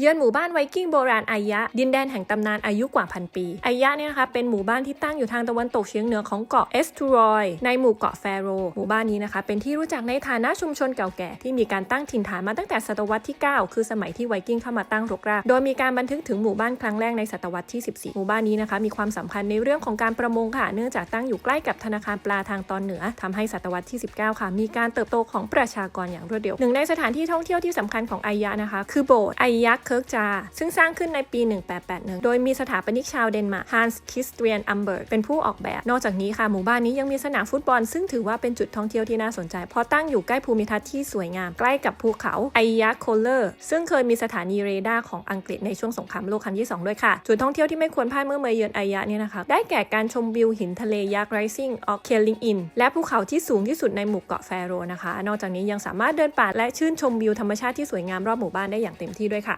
เยือนหมู่บ้านไวกิ้งโบราณไอยะ ดินแดนแห่งตำนานอายุกว่าพันปีไอยะเนี่ยนะคะเป็นหมู่บ้านที่ตั้งอยู่ทางตะวันตกเฉียงเหนือของเกาะเอสตูรอยในหมู่เกาะแฟโร หมู่บ้านนี้นะคะ เป็นที่รู้จักในฐานะชุมชนเก่าแก่ ที่มีการตั้งถิ่นฐานมาตั้งแต่ศตวรรษที่ 9 คือสมัยที่ไวกิ้งเข้ามาตั้งรกรากโดยมีการบันทึกถึงหมู่บ้านครั้งแรกในศตวรรษที่ 14 หมู่บ้านนี้นะคะมีความสำคัญในเรื่องของการประมงค่ะเนื่องจากตั้งอยู่ใกล้กับธนาคารปลาทางตอนเหนือทำให้ศตวรรษที่ 19 ค่ะ มีการเติบโตของประชากรอย่างรวดเร็วหนึ่งในสถานที่ท่องเที่ยวที่สำคัญของไอยะนะคะ คือโบสถ์ไอยะเคิร์กจา ซึ่งสร้างขึ้นในปี 1881 โดยมีสถาปนิกชาวเดนมาร์กฮันส์คิสเตียนอัมเบิร์กเป็นผู้ออกแบบ นอกจากนี้ค่ะหมู่บ้านนี้ยังมีสนามฟุตบอล ซึ่งถือว่าเป็นจุดท่องเที่ยวที่น่าสนใจ เพราะตั้งอยู่ใกล้ภูมิทัศน์ที่สวยงามใกล้กับภูเขาไอยะโคลเลอร์ซึ่งเคยมีสถานีเรดาร์ของอังกฤษในช่วงสงครามโลกครั้งที่สองด้วยค่ะ จุดท่องเที่ยวที่ไม่ควรพลาดเมื่อมาเยือนไอยะเนี่ยนะคะได้แก่การชมวิวหินทะเลยักษ์ Rising of k e l l i n g In และภูเขาที่สูงที่สุดในหมู่เกาะแฟโรนะคะ นอกจากนี้ยังสามารถเดินป่าและชื่นชมวิวธรรมชาติที่สวยงามรอบหมู่บ้านได้อย่างเต็มที่ด้วยค่ะ